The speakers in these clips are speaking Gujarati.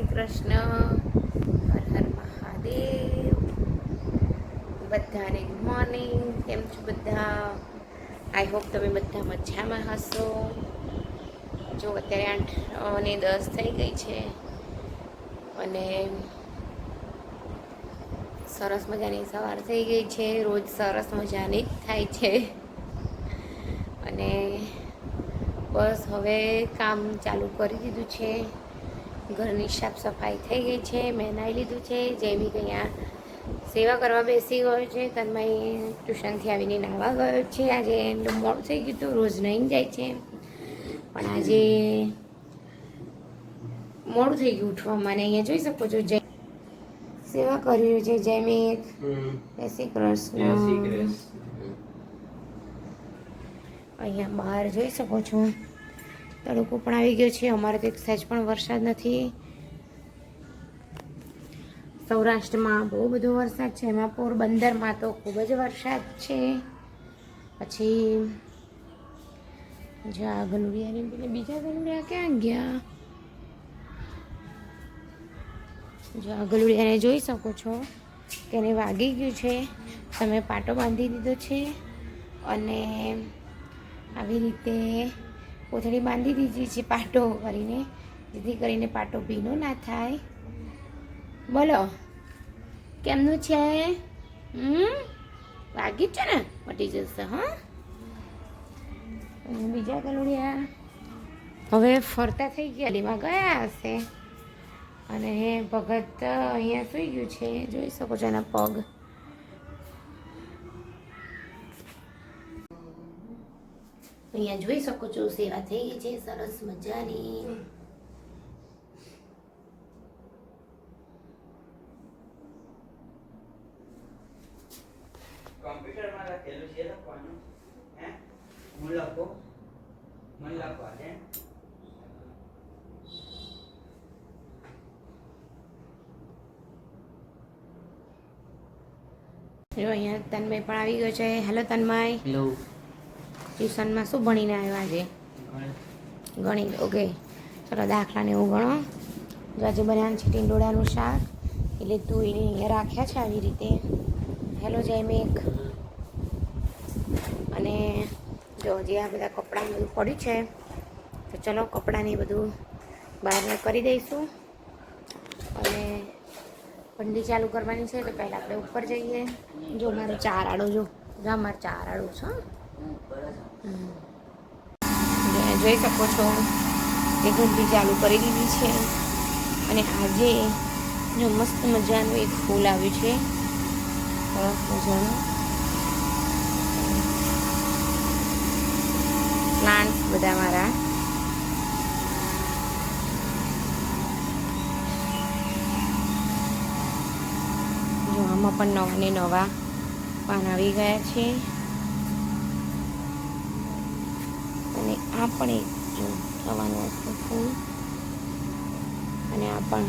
શ્રી કૃષ્ણ, હર હર મહાદેવ. બધાને ગુડ મોર્નિંગ કેમ છો બધા? આઈ હોપ તમે બધા મજામાં હશો. જો અત્યારે આઠ ને દસ થઈ ગઈ છે. અને સરસ મજાની સવાર થઈ ગઈ છે. રોજ સરસ મજાની જ થાય છે. અને બસ હવે કામ ચાલુ કરી દીધું છે. ઘરની સાફ સફાઈ થઈ ગઈ છે મેં નાહી લીધું છે જેમી અહીંયા સેવા કરવા બેસી ગયો છે તન્મય ટ્યુશનથી આવીને નાહવા ગયો છે. આજે એનું મોડું થઈ ગયું હતું રોજ નહીં જાય છે. પણ આજે મોડું થઈ ગયું ઉઠવામાં અને અહીંયા જોઈ શકો છો જય સેવા કરી રહ્યું છે જેમી જય શ્રી કૃષ્ણ. અહીંયા બહાર જોઈ શકો છો. તડકો પણ આવી ગયો છે. અમારે તો એક સહેજ પણ વરસાદ નથી. સૌરાષ્ટ્રમાં બહુ બધો વરસાદ છે. એમાં પોરબંદરમાં તો ખૂબ જ વરસાદ છે. પછી જ્યાં આ ગલુડિયાની બીજા ગનુડિયા ક્યાં ગયા? આ ગલુડિયાને જોઈ શકો છો એને વાગી ગયું છે. તમે પાટો બાંધી દીધો છે. અને આવી રીતે કોથળી બાંધી દીધી છે પાટો કરીને, જેથી કરીને પાટો ભીનો ના થાય. બોલો, કેમનું છે? હમ? વાગી છે ને? મટી જશે, હા. બીજા કલોડિયા? હવે ફરતા થઈ ગયા લીમાં ગયા હશે. અને ભગત, અહીંયા સુઈ ગયું છે, જોઈ શકો છો એના પગ. અહીંયા જોઈ શકો છો સેવા થઈ ગઈ છે સરસ મજાની. કોમ્પ્યુટરમાં લખેલું છે લખવાનું. હે? હું લખું? મને લખવા છે જો અહીંયા તન્મય પણ આવી ગયો છે. હેલો તન્મય. હેલો ટ્યુશનમાં શું ભણીને આવ્યા આજે ગણિત ઓકે ચલો દાખલાને એવું ગણો. જો આજે બનાવ્યું છે ટીંડોળાનું શાક, એટલે તું એને અહીંયા રાખ્યા છે આવી રીતે. હેલો જયમેક. અને જો જે આ બધા કપડાં બધું પડ્યું છે, તો ચલો કપડાને બધું બહાર કરી દઈશું. અને ભંડી ચાલુ કરવાની છે તો પહેલાં આપણે ઉપર જઈએ. જો મારો ચાર આડો, જો જો મારો ચાર આડો છે જોઈ શકો છો, એ ઘંટી ચાલુ કરી દીધી છે. અને આજે જો મસ્ત મજાનું એક ફૂલ આવ્યું છે. સરસ મજાનું. પ્લાન્ટ્સ બધા મારા. જો આમાં પણ નવા ને નવા પાન આવી ગયા છે અને આ પણ એક થવાનું હતું ફૂલ. અને આ પણ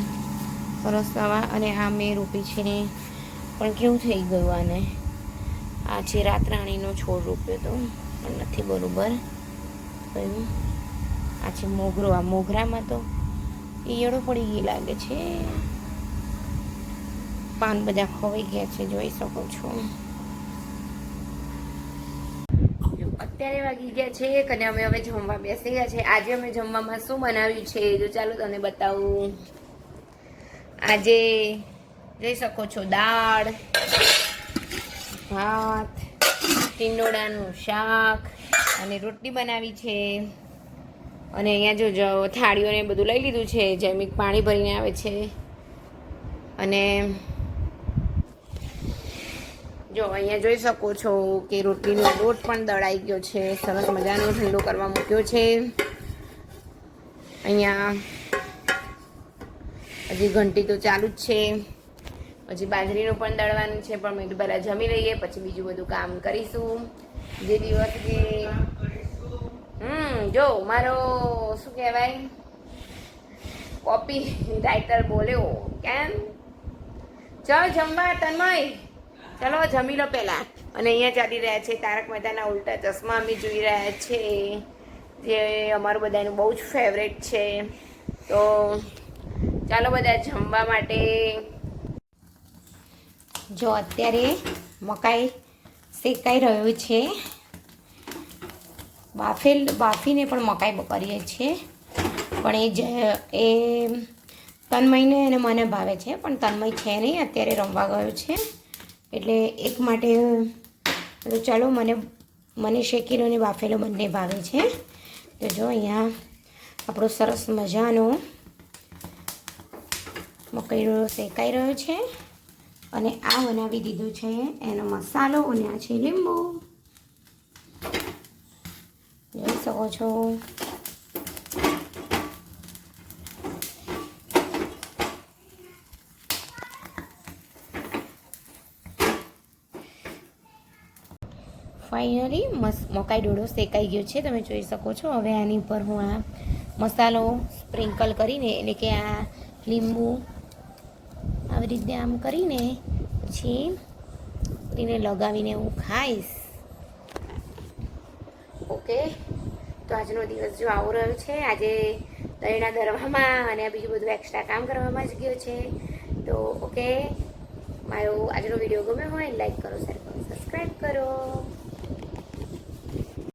સરસ થવા અને આ મેં રોપી છે ને, પણ કેવું થઈ ગયું આને? આ છે રાતરાણીનો છોડ રોપ્યો હતો પણ નથી બરાબર. થયું આ છે મોગરો, આ મોગરામાં તો ઈયળો પડી ગઈ લાગે છે. પાન બધા ખવાઈ ગયા છે, જોઈ શકો છો જો અત્યારે વાગી ગયા છે અને અમે હવે જમવા બેસી ગયા છે. આજે અમે જમવામાં શું બનાવ્યું છે. જો ચાલો તમને બતાવું. આજે જોઈ શકો છો દાળ, ભાત, ટીંડોળાનું શાક અને રોટલી બનાવી છે. અને અહીંયા જો થાળીઓને બધું લઈ લીધું છે. જૈમિક પાણી ભરીને આવે છે. અને જો, અહીંયા જોઈ શકો છો કે રોટલીનો લોટ પણ દળાઈ ગયો છે. સરસ મજાનો ઠંડો કરવા મૂક્યો છે. અહીંયા હજી ઘંટી તો ચાલુ જ છે. પછી બાજરીનું પણ દળવાનું છે, પણ મેં પહેલાં જમી લઈએ, પછી બીજું બધું કામ કરીશું. જે દિવસ જે હમ, જો, મારો શું કહેવાય? કોપી રાઇટર બોલ્યો, કેમ? ચલ જમવા, તન્મય. ચલો જમી લો પહેલાં. અને અહીંયા ચાલી રહ્યા છે તારક મહેતાના ઉલટા ચશ્મા અમે જોઈ રહ્યા છે. જે અમારું બધાનું બહુ જ ફેવરેટ છે. તો ચાલો, બધા જમવા માટે. જો, અત્યારે મકાઈ શેકાઈ રહ્યું છે. બાફેલ, બાફીને પણ મકાઈ કરીએ છીએ. પણ એ જ, એ તન્મયને અને મને ભાવે છે, પણ તન્મય છે નહીં, અત્યારે રમવા ગયો છે. એટલે એક માટે, તો ચાલો મને મને શેકેલો અને બાફેલો બંને ભાવે છે. તો જો અહીંયા આપણો સરસ મજાનો મકઈનો શેકાઈ રહ્યો છે. અને આ બનાવી દીધું છે એનો મસાલો અને આ છે લીંબુ. જોઈ શકો છો. ફાઇનલી મસ, મકાઈ ડોડો શેકાઈ ગયો છે, તમે જોઈ શકો છો. હવે આની ઉપર હું આ મસાલો સ્પ્રિંકલ કરીને, એટલે કે આ લીંબુ આવી રીતે આમ કરીને પછી એને લગાવીને હું ખાઈશ. ઓકે, તો આજનો દિવસ જો આવો રહ્યો છે, આજે દહીંના દરવામાં અને બીજું બધું એક્સ્ટ્રા કામ કરવામાં જ ગયો છે. તો ઓકે, મારો આજનો વીડિયો ગમ્યો હોય લાઈક કરો શેર કરો સબસ્ક્રાઈબ કરો.